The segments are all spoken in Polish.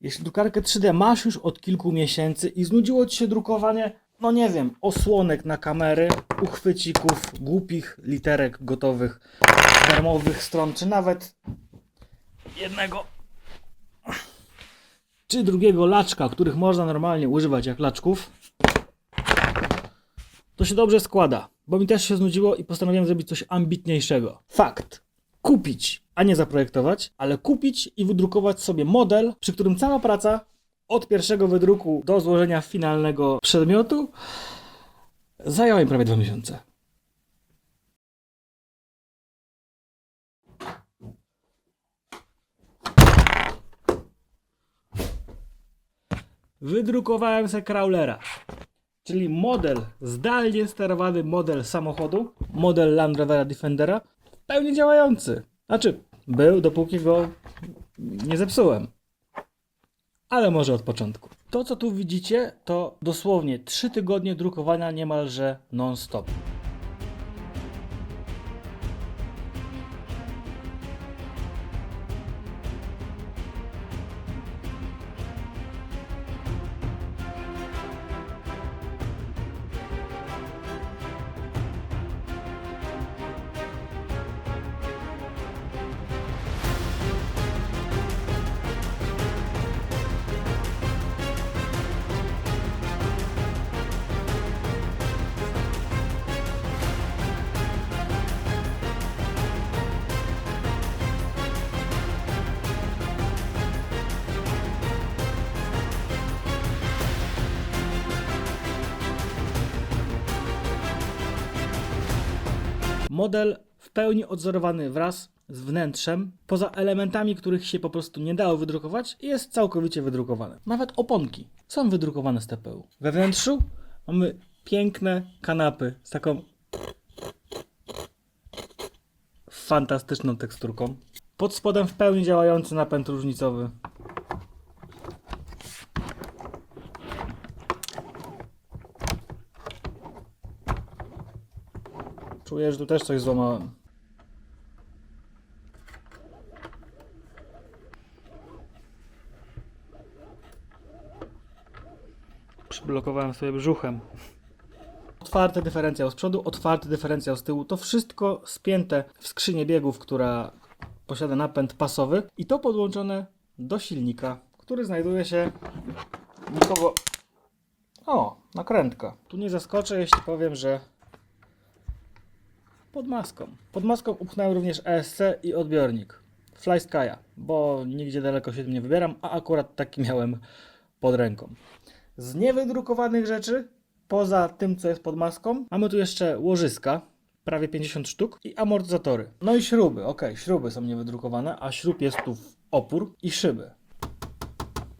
Jeśli drukarkę 3D masz już od kilku miesięcy i znudziło Ci się drukowanie, no nie wiem, osłonek na kamery, uchwycików, głupich literek gotowych, darmowych stron, czy nawet jednego czy drugiego laczka, których można normalnie używać jak laczków, to się dobrze składa, bo mi też się znudziło i postanowiłem zrobić coś ambitniejszego. Fakt. Kupić, a nie zaprojektować, ale kupić i wydrukować sobie model, przy którym cała praca od pierwszego wydruku do złożenia finalnego przedmiotu zajęła mi prawie dwa miesiące. Wydrukowałem se crawlera, czyli model, zdalnie sterowany model samochodu, model Land Rovera Defendera, w pełni działający. Znaczy, był, dopóki go nie zepsułem. Ale może od początku. To, co tu widzicie, to dosłownie 3 tygodnie drukowania niemalże non-stop. Model w pełni odzorowany wraz z wnętrzem, poza elementami, których się po prostu nie dało wydrukować, jest całkowicie wydrukowane. Nawet oponki są wydrukowane z TPU. We wnętrzu mamy piękne kanapy z taką fantastyczną teksturką. Pod spodem w pełni działający napęd różnicowy. Czuję, że tu też coś złamałem. Przyblokowałem sobie brzuchem. Otwarty dyferencjał z przodu, otwarty dyferencjał z tyłu. To wszystko spięte w skrzynię biegów, która posiada napęd pasowy i to podłączone do silnika, który znajduje się nikogo... O, nakrętka. Tu nie zaskoczę, jeśli powiem, że pod maską. Pod maską upchnąłem również ESC i odbiornik. Fly Sky'a, bo nigdzie daleko się tym nie wybieram, a akurat taki miałem pod ręką. Z niewydrukowanych rzeczy, poza tym co jest pod maską, mamy tu jeszcze łożyska, prawie 50 sztuk i amortyzatory. No i śruby, ok, śruby są niewydrukowane, a śrub jest tu w opór i szyby.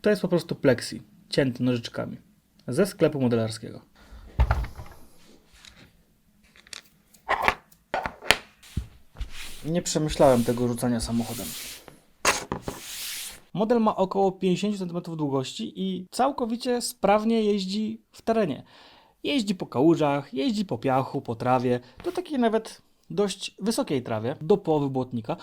To jest po prostu plexi, cięty nożyczkami, ze sklepu modelarskiego. Nie przemyślałem tego rzucania samochodem. Model ma około 50 cm długości i całkowicie sprawnie jeździ w terenie. Jeździ po kałużach, jeździ po piachu, po trawie, do takiej nawet dość wysokiej trawie, do połowy błotnika.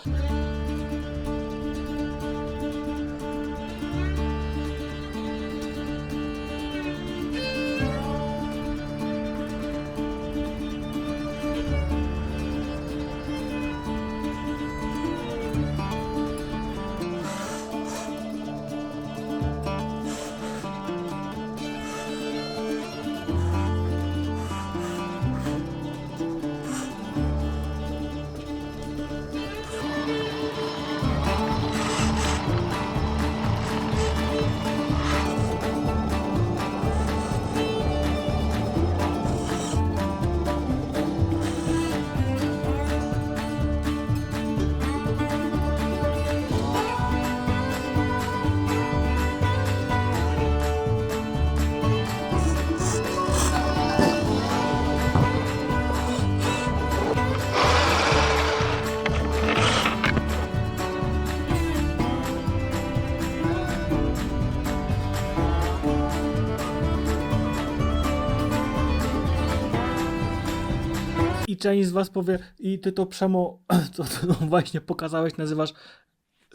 I część z was powie, i ty to przemo, co ty no właśnie pokazałeś, nazywasz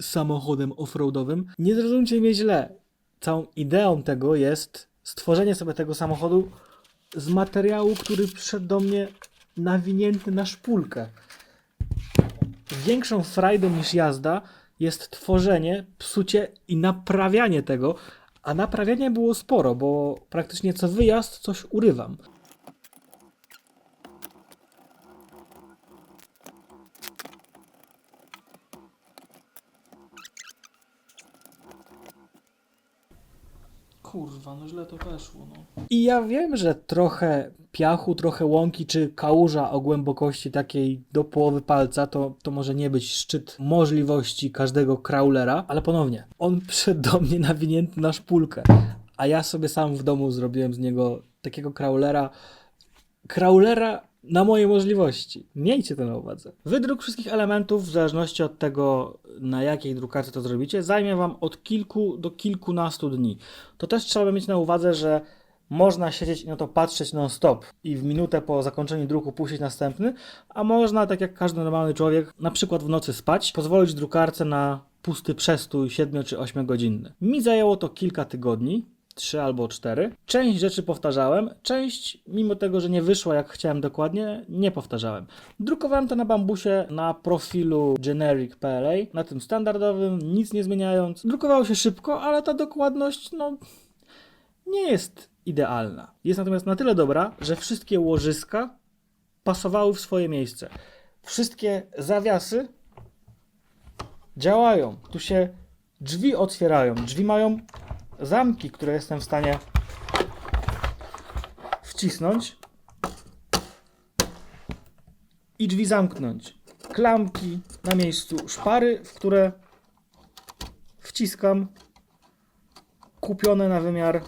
samochodem offroadowym. Nie zrozumcie mnie źle. całą ideą tego jest stworzenie sobie tego samochodu z materiału, który przyszedł do mnie nawinięty na szpulkę. Większą frajdą niż jazda jest tworzenie, psucie i naprawianie tego, a naprawiania było sporo, bo praktycznie co wyjazd coś urywam. Kurwa, no źle to weszło, no. I ja wiem, że trochę piachu, trochę łąki czy kałuża o głębokości takiej do połowy palca to, to może nie być szczyt możliwości każdego crawlera, ale ponownie, on przyszedł do mnie nawinięty na szpulkę, a ja sobie sam w domu zrobiłem z niego takiego crawlera, crawlera na moje możliwości. Miejcie to na uwadze. Wydruk wszystkich elementów, w zależności od tego, na jakiej drukarce to zrobicie, zajmie Wam od kilku do kilkunastu dni. To też trzeba mieć na uwadze, że można siedzieć i na to patrzeć non-stop i w minutę po zakończeniu druku puścić następny, a można, tak jak każdy normalny człowiek, na przykład w nocy spać, pozwolić drukarce na pusty przestój 7 czy 8 godzinny. Mi zajęło to kilka tygodni, trzy albo cztery. Część rzeczy powtarzałem, część, mimo tego, że nie wyszła jak chciałem dokładnie, nie powtarzałem. Drukowałem to na bambusie na profilu generic PLA, na tym standardowym, nic nie zmieniając. Drukowało się szybko, ale ta dokładność, no, nie jest idealna. Jest natomiast na tyle dobra, że wszystkie łożyska pasowały w swoje miejsce. Wszystkie zawiasy działają. Tu się drzwi otwierają. Drzwi mają zamki, które jestem w stanie wcisnąć i drzwi zamknąć. Klamki na miejscu, szpary, w które wciskam, kupione na wymiar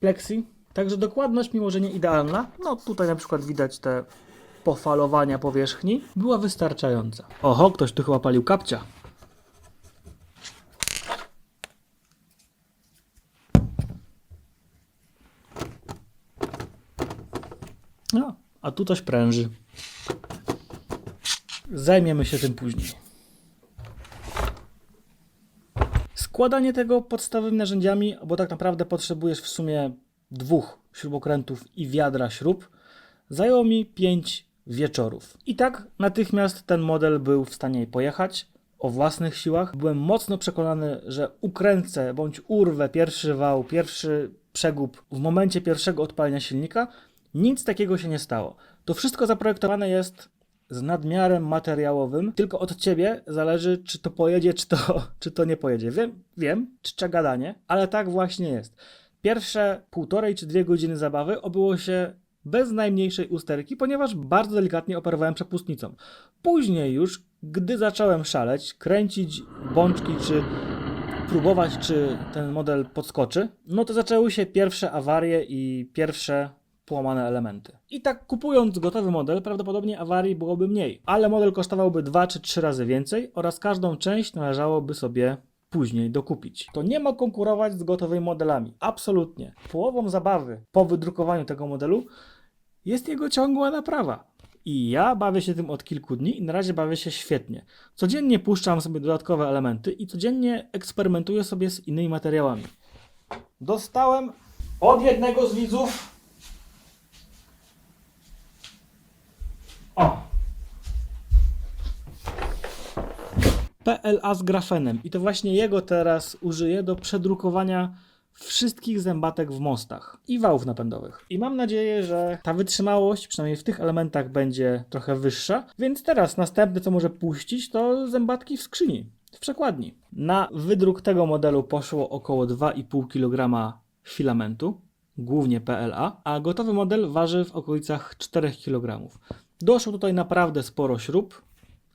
plexi. Także dokładność, mimo że nie idealna, no tutaj na przykład widać te pofalowania powierzchni, była wystarczająca. Oho, ktoś tu chyba palił kapcia. No, a tu coś pręży. Zajmiemy się tym później. Składanie tego podstawowymi narzędziami, bo tak naprawdę potrzebujesz w sumie dwóch śrubokrętów i wiadra śrub, zajęło mi 5 wieczorów. I tak natychmiast ten model był w stanie pojechać o własnych siłach. Byłem mocno przekonany, że ukręcę bądź urwę pierwszy wał, pierwszy przegub w momencie pierwszego odpalenia silnika. Nic takiego się nie stało. To wszystko zaprojektowane jest z nadmiarem materiałowym. Tylko od ciebie zależy, czy to pojedzie, czy to, czy to nie pojedzie. Wiem, wiem, czcza gadanie, ale tak właśnie jest. Pierwsze półtorej czy dwie godziny zabawy obyło się bez najmniejszej usterki, ponieważ bardzo delikatnie operowałem przepustnicą. Później już, gdy zacząłem szaleć, kręcić bączki, czy próbować, czy ten model podskoczy, no to zaczęły się pierwsze awarie i pierwsze połamane elementy. I tak kupując gotowy model, prawdopodobnie awarii byłoby mniej, ale model kosztowałby 2 czy 3 razy więcej oraz każdą część należałoby sobie później dokupić. To nie ma konkurować z gotowymi modelami. Absolutnie. Połową zabawy po wydrukowaniu tego modelu jest jego ciągła naprawa. I ja bawię się tym od kilku dni i na razie bawię się świetnie. Codziennie puszczam sobie dodatkowe elementy i codziennie eksperymentuję sobie z innymi materiałami. Dostałem od jednego z widzów PLA z grafenem i to właśnie jego teraz użyję do przedrukowania wszystkich zębatek w mostach i wałów napędowych. I mam nadzieję, że ta wytrzymałość, przynajmniej w tych elementach, będzie trochę wyższa. Więc teraz następne, co może puścić, to zębatki w skrzyni, w przekładni. Na wydruk tego modelu poszło około 2,5 kg filamentu, głównie PLA, a gotowy model waży w okolicach 4 kg. Doszło tutaj naprawdę sporo śrub,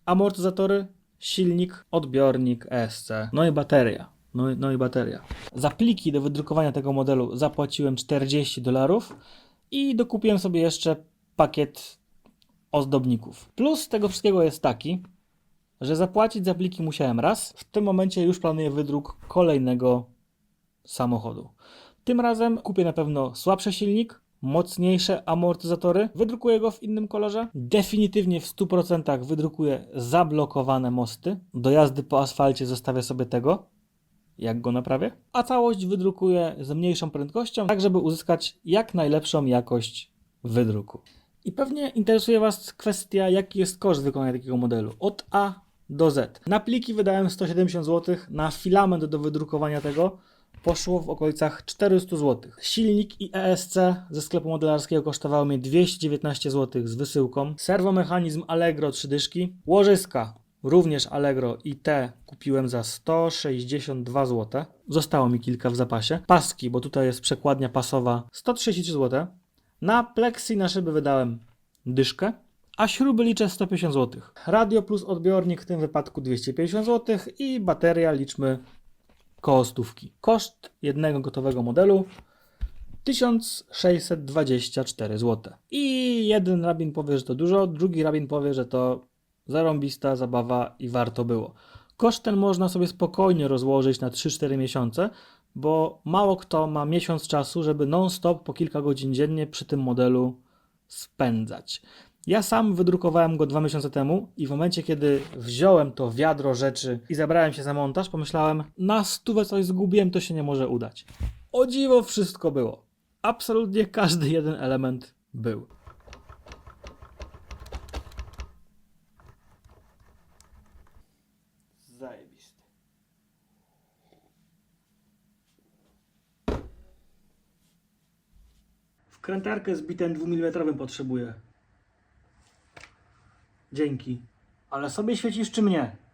amortyzatory, silnik, odbiornik ESC, no i bateria. No, i- no i bateria. Za pliki do wydrukowania tego modelu zapłaciłem 40 dolarów i dokupiłem sobie jeszcze pakiet ozdobników. Plus tego wszystkiego jest taki, że zapłacić za pliki musiałem raz. W tym momencie już planuję wydruk kolejnego samochodu. Tym razem kupię na pewno słabszy silnik, mocniejsze amortyzatory, wydrukuję go w innym kolorze. Definitywnie w 100% wydrukuję zablokowane mosty. Do jazdy po asfalcie zostawię sobie tego, jak go naprawię. A całość wydrukuję z mniejszą prędkością, tak żeby uzyskać jak najlepszą jakość wydruku. I pewnie interesuje Was kwestia, jaki jest koszt wykonania takiego modelu. Od A do Z. Na pliki wydałem 170 zł, na filament do wydrukowania tego poszło w okolicach 400 zł. Silnik i ESC ze sklepu modelarskiego kosztowały mnie 219 zł z wysyłką. Serwomechanizm Allegro 3 dyszki. Łożyska również Allegro i te kupiłem za 162 zł. Zostało mi kilka w zapasie. Paski, bo tutaj jest przekładnia pasowa 133 zł. Na plexi na szyby wydałem dyszkę, a śruby liczę 150 zł. Radio plus odbiornik w tym wypadku 250 zł i bateria liczmy koło. Koszt jednego gotowego modelu 1624 zł. I jeden rabin powie, że to dużo, drugi rabin powie, że to zarąbista zabawa i warto było. Koszt ten można sobie spokojnie rozłożyć na 3-4 miesiące, bo mało kto ma miesiąc czasu, żeby non-stop po kilka godzin dziennie przy tym modelu spędzać. Ja sam wydrukowałem go dwa miesiące temu i w momencie, kiedy wziąłem to wiadro rzeczy i zabrałem się za montaż, pomyślałem, na stówę coś zgubiłem, to się nie może udać. O dziwo wszystko było. Absolutnie każdy jeden element był. Zajebisty. Wkrętarkę z bitem 2 mm potrzebuję. Dzięki. Ale sobie świecisz czy mnie?